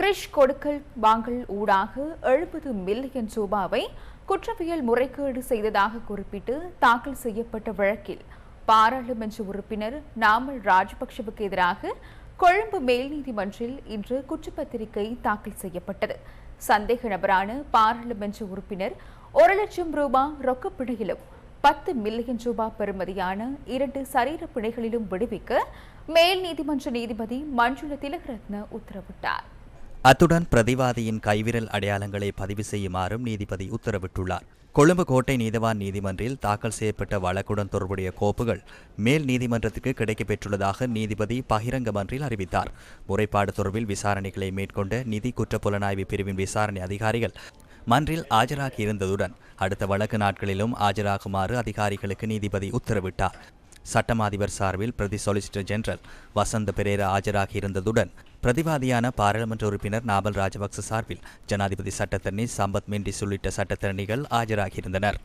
கிரிஷ் கொடுக்கல் வாங்கல் ஊடாக எழுபது மில்லியன் ரூபாவை குற்றவியல் முறைகேடு செய்ததாக குறிப்பிட்டு தாக்கல் செய்யப்பட்ட வழக்கில் பாராளுமன்ற உறுப்பினர் நாமல் ராஜபக்சவுக்கு எதிராக கொழும்பு மேல் நீதிமன்றில் இன்று குற்றப்பத்திரிகை தாக்கல் செய்யப்பட்டது. சந்தேக நபரான பாராளுமன்ற உறுப்பினர் ஒரு லட்சம் ரூபாய் ரொக்கப்பிணையிலும் பத்து மில்லியன் ரூபாய் பெறுமதியான இரண்டு சரீர பிணைகளிலும் விடுவிக்க மேல் நீதிமன்ற நீதிபதி மஞ்சுள திலகரத்ன உத்தரவிட்டார். அத்துடன் பிரதிவாதியின் கைவிரல் அடையாளங்களை பதிவு செய்யுமாறும் நீதிபதி உத்தரவிட்டுள்ளார். கொழும்பு கோட்டை நீதிவான் நீதிமன்றில் தாக்கல் செய்யப்பட்ட வழக்குடன் தொடர்புடைய கோப்புகள் மேல் நீதிமன்றத்துக்கு கிடைக்கப்பெற்றுள்ளதாக நீதிபதி பகிரங்கமன்றில் அறிவித்தார். முறைப்பாடு தொடர்பில் விசாரணைகளை மேற்கொண்ட நிதி குற்றப்புலனாய்வு பிரிவின் விசாரணை அதிகாரிகள் மன்றில் ஆஜராகியிருந்ததுடன் அடுத்த வழக்கு நாட்களிலும் ஆஜராகுமாறு அதிகாரிகளுக்கு நீதிபதி உத்தரவிட்டார். சட்டமாதிபர் சார்பில் பிரதி சொலிசிட்டர் ஜெனரல் வசந்த பெரேரா ஆஜராகியிருந்ததுடன் பிரதிவாதியான பாராளுமன்ற உறுப்பினர் நாபல் ராஜபக்ச சார்பில் ஜனாதிபதி சட்டத்தரணி சம்பத் மெண்டிஸ் உள்ளிட்ட சட்டத்தரணிகள் ஆஜராகியிருந்தனர்.